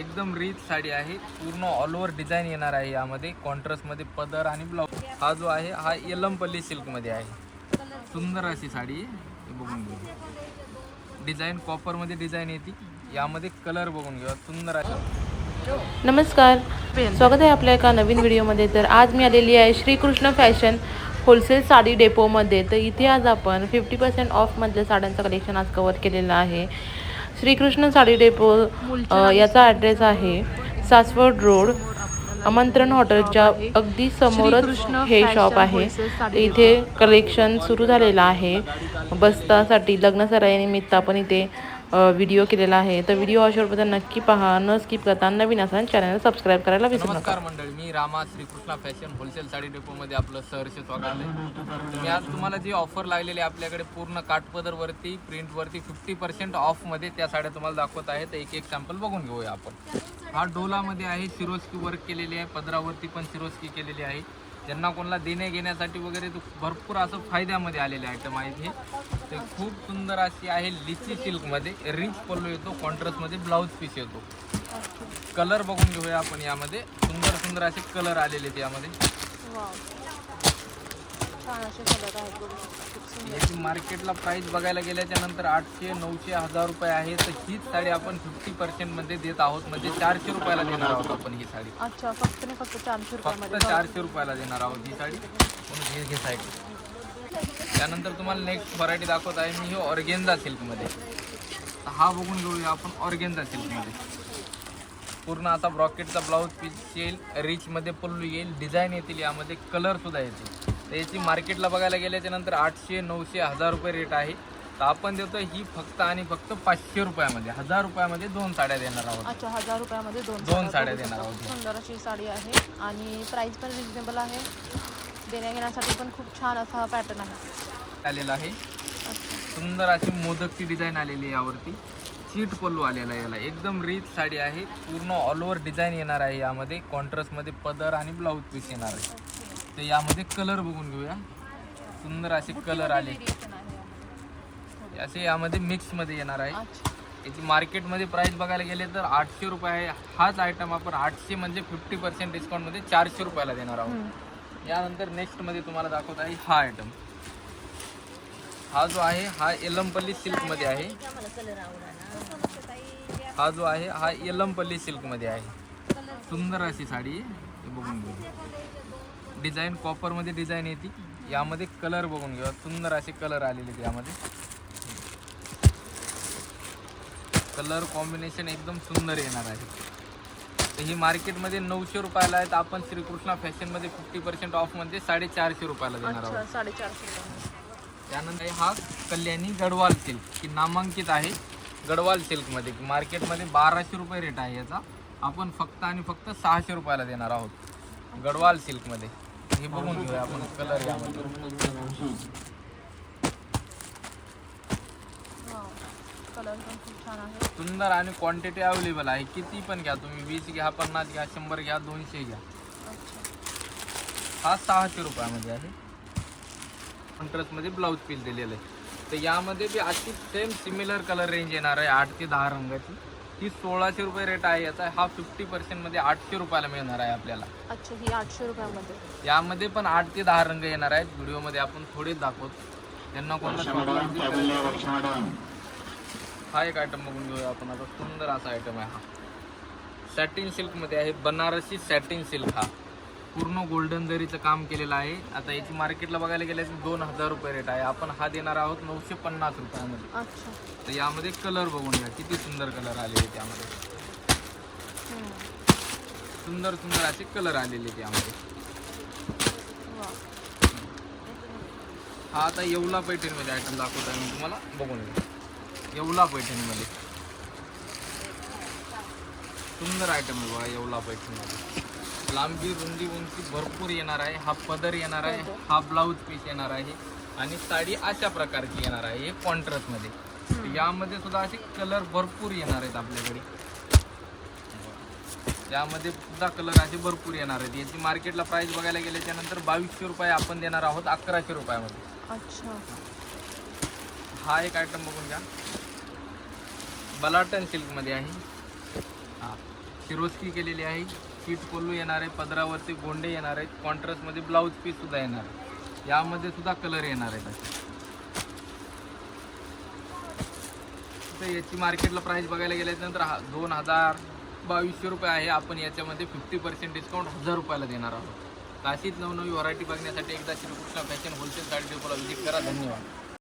एकदम रीच साडी आहे. पूर्ण ऑल ओव्हर डिझाईन येणार आहे यामध्ये. कॉन्ट्रास्टमध्ये पदर आणि ब्लाऊज हा जो आहे हा यलमपल्ली सिल्कमध्ये आहे. सुंदर अशी साडी आहे. बघून घेऊ डिझाईन कॉपरमध्ये डिझाईन येते. यामध्ये कलर बघून घेऊ सुंदर अशा. नमस्कार. स्वागत आहे आपल्या एका नवीन व्हिडिओमध्ये तर आज मी आलेली आहे श्रीकृष्ण फॅशन होलसेल साडी डेपोमध्ये तर इथे आज आपण फिफ्टी पर्सेंट ऑफमधल्या साड्यांचं कलेक्शन आज कवर केलेलं आहे. श्रीकृष्ण साडी डेपो याचा ॲड्रेस आहे सासवड रोड आमंत्रण हॉटेलच्या अगदी समोरच हे शॉप आहे. इथे कलेक्शन सुरू झालेलं आहे. बस्तासाठी लग्न सराईनिमित्त आपण इथे व्हिडिओ केलेला आहे. तर व्हिडिओ अशाबद्दल नक्की पहा. न स्किप करता नवीन असाल चॅनल सबस्क्राईब करायला विसरू नका. नमस्कार मंडळी मी रामा श्रीकृष्णा फॅशन होलसेल साडी डेपोमध्ये आपलं सहर्ष स्वागत आहे. मी आज तुम्हाला जी ऑफर लागलेली आहे आपल्याकडे पूर्ण काठपदरवरती प्रिंटवरती फिफ्टी पर्सेंट ऑफमध्ये त्या साड्या तुम्हाला दाखवत आहे. तर एक एक सॅम्पल बघून घेऊया आपण. हा डोलामध्ये आहे सिरोस्की वर्क केलेली आहे पदरावरती पण सिरोस्की केलेली आहे. ज्यांना कोणाला देणे घेण्यासाठी वगैरे तो भरपूर असं फायद्यामध्ये आलेले आयटम आहेत हे ते खूप सुंदर अशी आहे लिची सिल्कमध्ये. रिच पल्लू येतो कॉन्ट्रास्टमध्ये ब्लाऊज पीस येतो. कलर बघून घेऊया आपण यामध्ये. सुंदर सुंदर असे कलर आलेले आहेत यामध्ये. याची मार्केटला प्राइस बघायला गेल्याच्यानंतर आठशे नऊशे हजार रुपये आहे. तर हीच साडी आपण फिफ्टी पर्सेंटमध्ये देत आहोत. म्हणजे चारशे रुपयाला देणार आहोत आपण ही साडी. अच्छा फक्त चारशे फक्त चारशे रुपयाला देणार आहोत ही साडी. म्हणून घे साईड त्यानंतर तुम्हाला नेक्स्ट व्हरायटी दाखवत आहे. मी ही ऑर्गेन्झा सिल्कमध्ये तर हा बघून घेऊया आपण ऑर्गेन्झा सिल्कमध्ये पूर्ण असा ब्रॉकेटचा ब्लाऊज पीस येईल. रिचमध्ये पल्लू येईल. डिझाईन येतील यामध्ये. कलर सुद्धा येतील. तर याची मार्केटला बघायला गेल्याच्यानंतर आठशे नऊशे हजार रुपये रेट आहे. तर आपण देतो ही फक्त आणि फक्त पाचशे रुपयामध्ये. हजार रुपयामध्ये दोन साड्या देणार आहोत. अच्छा हजार रुपयामध्ये दोन दोन साड्या. देणार. आहोत. सुंदर अशी साडी आहे आणि प्राइस पण रिजनेबल आहे. देण्या घेण्यासाठी पण खूप छान असा पॅटर्न आहे. आलेला आहे. सुंदर अशी मोदकची डिझाईन आलेली आहे यावरती. चीट पल्लू आलेला आहे याला. एकदम रीच साडी आहे. पूर्ण ऑल ओव्हर डिझाईन येणार आहे यामध्ये. कॉन्ट्रास्टमध्ये पदर आणि ब्लाऊज पीस येणार आहे. तर यामध्ये कलर बघून घेऊया. सुंदर असे कलर आले. असे यामध्ये मिक्समध्ये येणार आहे. याची मार्केटमध्ये प्राइस बघायला गेले तर आठशे रुपये आहे. हाच आयटम आपण आठशे म्हणजे फिफ्टी पर्सेंट डिस्काउंटमध्ये चारशे रुपयाला देणार आहोत. यानंतर नेक्स्टमध्ये तुम्हाला दाखवत आहे हा आयटम हा जो आहे हा यलमपल्ली सिल्कमध्ये आहे. हा जो आहे हा यलमपल्ली सिल्कमध्ये आहे. सुंदर अशी साडी. बघून घेऊ. डिझाईन कॉपरमध्ये डिझाईन येते. यामध्ये कलर बघून घेऊ सुंदर असे कलर आलेले आहेत यामध्ये. कलर कॉम्बिनेशन एकदम सुंदर येणार आहे. तर ही मार्केटमध्ये नऊशे रुपयाला आहे तर आपण श्रीकृष्णा फॅशनमध्ये फिफ्टी पर्सेंट ऑफमध्ये साडेचारशे रुपयाला देणार आहोत. त्यानंतर हा कल्याणी गडवाल सिल्क की नामांकित आहे. गडवाल सिल्कमध्ये मार्केटमध्ये बाराशे रुपये रेट आहे याचा. आपण फक्त आणि फक्त सहाशे रुपयाला देणार आहोत. गडवाल सिल्कमध्ये हे बघून घेऊया आपण कलर यामध्ये. कलर पण खूप छान आहे. सुंदर आणि क्वांटिटी अवेलेबल आहे. किती पण घ्या तुम्ही. वीस घ्या पन्नास घ्या शंभर घ्या दोनशे घ्या. हा सहाशे रुपयामध्ये आहे. कॉन्ट्रास्टमध्ये ब्लाऊज पीस दिलेलं आहे. तर यामध्ये बी अशी सेम सिमिलर कलर रेंज येणार आहे. आठ ते दहा रंगाची. ही सोळाशे रुपये रेट आहे. याचा हा फिफ्टी पर्सेंटमध्ये आठशे रुपयाला मिळणार आहे आपल्याला. अच्छा ही आठशे रुपयामध्ये. यामध्ये पण आठ ते दहा रंग येणार आहेत. व्हिडिओमध्ये आपण थोडेच दाखवतो. त्यांना कोणता हा एक आयटम बघून घेऊया आपण. आता सुंदर असा आयटम आहे हा. सॅटिन सिल्कमध्ये आहे. बनारसी सॅटिन सिल्क हा. पूर्ण गोल्डन जरीचं काम केलेलं आहे. आता याची मार्केटला बघायला गेलं तर दोन हजार रुपये रेट आहे. आपण हा देणार आहोत नऊशे पन्नास रुपयामध्ये. अच्छा. तर यामध्ये कलर बघून घ्या. किती सुंदर कलर आलेले आहेत यामध्ये. हम्म. सुंदर सुंदर असे कलर आलेले आहेत यामध्ये. वा. हा आता येवला पैठणीमध्ये आयटम दाखवत आहे मी तुम्हाला. बघून घ्या. येवला पैठणीमध्ये. सुंदर आयटम आहे बघा येवला पैठणीमध्ये. लांबी रुंदी उंची भरपूर येणार आहे. हा पदर येणार आहे. हा ब्लाऊज पीस येणार आहे. आणि साडी अशा प्रकारची येणार आहे. हे कॉन्ट्रास्टमध्ये यामध्ये सुद्धा असे कलर भरपूर येणार आहेत आपल्याकडे. यामध्ये सुद्धा कलर असे भरपूर येणार आहेत. याची मार्केटला प्राइस बघायला गेल्याच्यानंतर बावीसशे रुपये आपण देणार आहोत अकराशे रुपयामध्ये. अच्छा. हा एक आयटम बघून घ्या. बलाटन सिल्कमध्ये आहे. हा. सिरोस्की केलेली आहे. शीट कोल्लू येणार आहे पदरावरती गोंडे येणार आहेत कॉन्ट्रास्टमध्ये ब्लाऊज पीस सुद्धा येणार आहे. यामध्ये सुद्धा कलर येणार आहेत तर याची मार्केटला प्राईस बघायला गेल्यानंतर हा दोन हजार बावीसशे रुपये आहे. आपण याच्यामध्ये फिफ्टी पर्सेंट डिस्काउंट हजार रुपयाला देणार आहोत. अशीच नवनवी व्हरायटी बघण्यासाठी एकदा श्रीकृष्ण फॅशन होलसेल साडी डेपोला व्हिजिट करा. धन्यवाद.